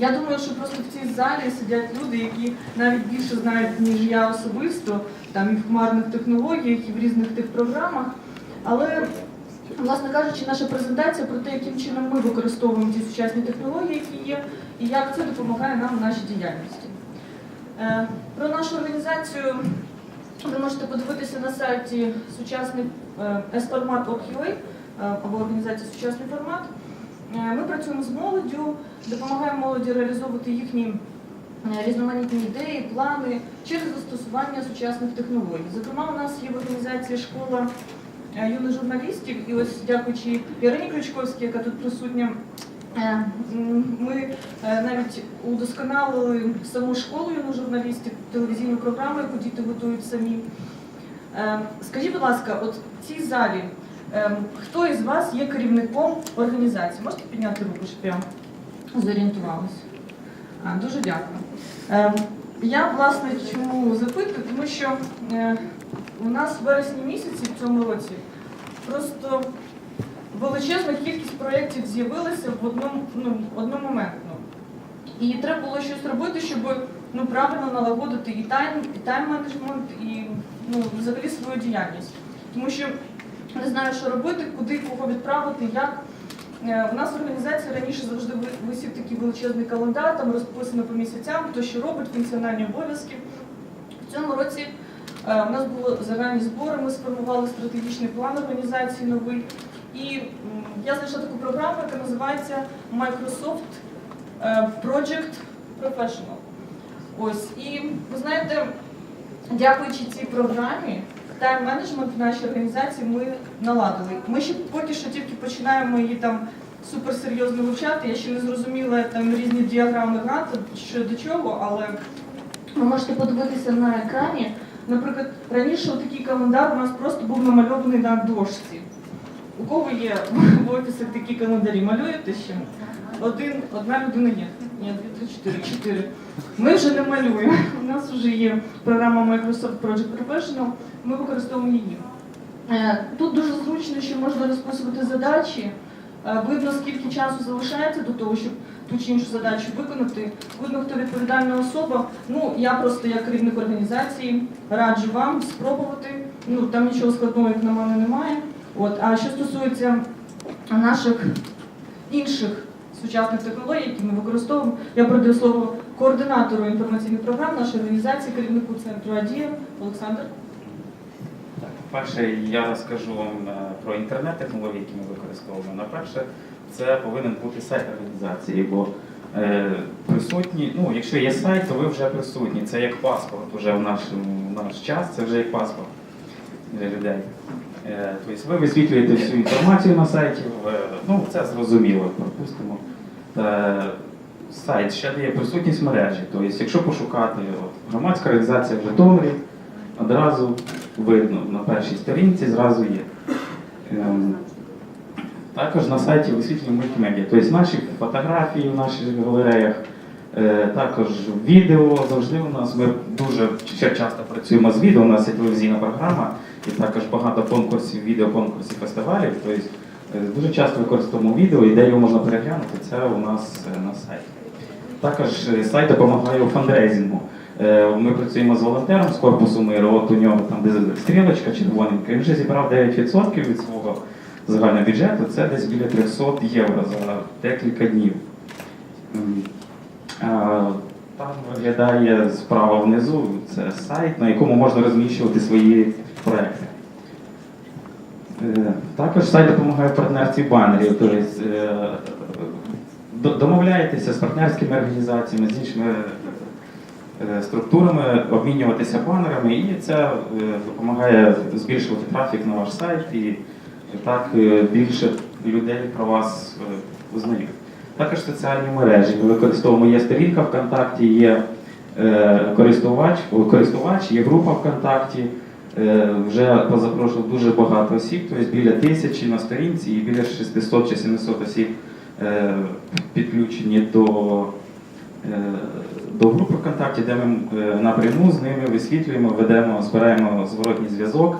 Я думаю, що просто в цій залі сидять люди, які навіть більше знають, ніж я особисто, там і в хмарних технологіях, і в різних тих програмах. Але, власне кажучи, наша презентація про те, яким чином ми використовуємо ті сучасні технології, які є, і як це допомагає нам в нашій діяльності. Е, Про нашу організацію ви можете подивитися на сайті сучасний е, е, або організація Сучасний формат. Е, Ми працюємо з молоддю, допомагаємо молоді реалізовувати їхні е, різноманітні ідеї, плани через застосування сучасних технологій. Зокрема, у нас є в організації школа е, юних журналістів, і ось дякуючи Ірині Крючковській, яка тут присутня. Ми навіть удосконалили саму школу юних журналістів, телевізійну програму, яку діти готують самі. Скажіть, будь ласка, от в цій залі хто із вас є керівником організації? Можете підняти руку, щоб я зорієнтувалася? Дуже дякую. Е, Я, власне, чому запитую, тому що е, у нас в вересні місяці в цьому році просто величезна кількість проєктів з'явилася в одному, ну, одномоментно. І треба було щось робити, щоб ну, правильно налагодити і тайм, і тайм-менеджмент, і ну, взагалі свою діяльність. Тому що не знаю, що робити, куди кого відправити, як. Е, У нас в організації раніше завжди висів такий величезний календар, там розписано по місяцям, хто що робить, функціональні обов'язки. В цьому році е, у нас були загальні збори, ми сформували стратегічний план організації новий. І я знайшла таку програму, яка називається Microsoft е, Project Professional. Ось, і ви знаєте, дякуючи цій програмі, тайм-менеджмент в нашій організації ми наладили. Ми ще поки що тільки починаємо її там суперсерйозно вивчати. Я ще не зрозуміла там різні діаграми гранта, що до чого, але ви можете подивитися на екрані. Наприклад, раніше такий календар у нас просто був намальований на дошці. У кого є в офісах такі календарі? Малюєте ще? Один, одна людина є. Ні, дві, три, чотири, чотири. Ми вже не малюємо. У нас вже є програма Microsoft Project Professional, ми використовуємо її. Е, Тут дуже зручно, що можна розписувати задачі. Е, Видно, скільки часу залишається до того, щоб ту чи іншу задачу виконати. Видно, хто відповідальна особа. Ну, я просто як керівник організації раджу вам спробувати. Ну, там нічого складного, як на мене, немає. От. А що стосується наших інших сучасних технологій, які ми використовуємо, я передаю слово координатору інформаційних програм нашої організації, керівнику центру АДІЯ Олександр. Так, Перше, я розкажу вам е, про інтернет-технології, які ми використовуємо. Найперше, це повинен бути сайт організації, бо е, присутні, ну, якщо є сайт, то ви вже присутні. Це як паспорт уже в наш, в наш час, це вже як паспорт для людей. Е, тобто ви висвітлюєте всю інформацію на сайті, ну це зрозуміло, пропустимо. Е, сайт ще дає присутність мережі. Тобто, якщо пошукати от, громадська організація в Житомирі, одразу видно на першій сторінці, зразу є. Ем, Також на сайті висвітлюємо мультимедіа. Тобто наші фотографії в наших галереях, також відео завжди у нас. Ми дуже часто працюємо з відео, у нас є телевізійна програма і також багато конкурсів, відеоконкурсів, фестивалів. Тобто е, дуже часто використовуємо відео, і де його можна переглянути, це у нас е, на сайті. Також е, сайт допомагає у фандрейзингу. Е, Ми працюємо з волонтером з корпусу миру, от у нього там стрілочка червоненька, він вже зібрав 9% від свого загального бюджету, це десь біля 300 євро за декілька днів. Там виглядає справа внизу, це сайт, на якому можна розміщувати свої проекти. Е, Також сайт допомагає в партнерстві банерів. Тобто, е, домовляєтеся з партнерськими організаціями, з іншими е, структурами, обмінюватися банерами, і це допомагає збільшувати трафік на ваш сайт і так більше людей про вас узнають. Також соціальні мережі. Ми використовуємо є сторінка ВКонтакті, є е, користувач, користувач, є група ВКонтакті. Е, Вже позапрошував дуже багато осіб, тобто біля тисячі на сторінці і біля 600 чи 700 осіб е, підключені до, е, до групи ВКонтакті, де ми е, напряму з ними висвітлюємо, ведемо, збираємо зворотній зв'язок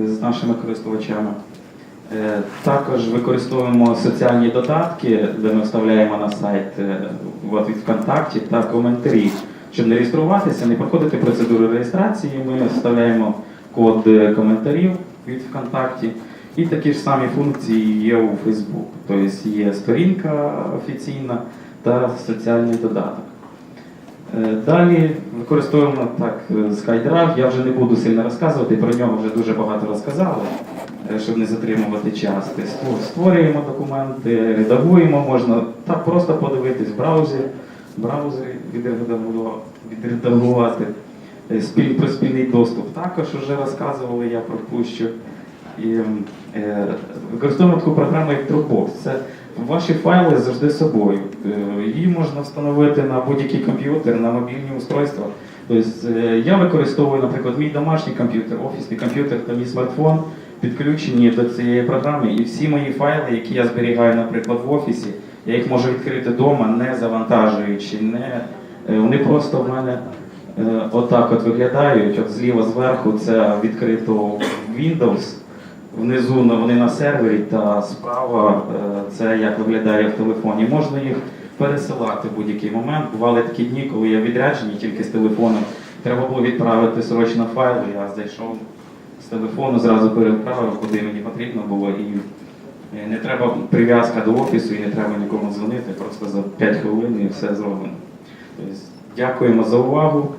е, з нашими користувачами. Е, Також використовуємо соціальні додатки, де ми вставляємо на сайт е, від ВКонтакті та коментарі. Щоб не реєструватися, не проходити процедуру реєстрації, ми вставляємо код е, коментарів від ВКонтакті. І такі ж самі функції є у Facebook. Тобто є сторінка офіційна та соціальний додаток. Далі використовуємо так SkyDrive. Я вже не буду сильно розказувати, про нього вже дуже багато розказали, щоб не затримувати час. Тобто Створюємо документи, редагуємо, можна так просто подивитись в браузері відредагувати. Е, Спіль, про спільний доступ також вже розказували, я пропущу. І, е, використовуємо таку програму як Dropbox. Це ваші файли завжди з собою. Е, Її можна встановити на будь-який комп'ютер, на мобільні устройства. Тобто, е, я використовую, наприклад, мій домашній комп'ютер, офісний комп'ютер та мій смартфон підключені до цієї програми, і всі мої файли, які я зберігаю, наприклад, в офісі, я їх можу відкрити вдома, не завантажуючи, не е, вони просто в мене е, отак от виглядають. От зліва зверху це відкрито Windows. Внизу вони на сервері, та справа е, це як виглядає в телефоні. Можна їх пересилати в будь-який момент. Бували такі дні, коли я відряджений тільки з телефоном. Треба було відправити срочно файл, я зайшов з телефону, зразу переправив, куди мені потрібно було. І не треба прив'язка до офісу і не треба нікому дзвонити, просто за 5 хвилин і все зроблено. Тобто, дякуємо за увагу.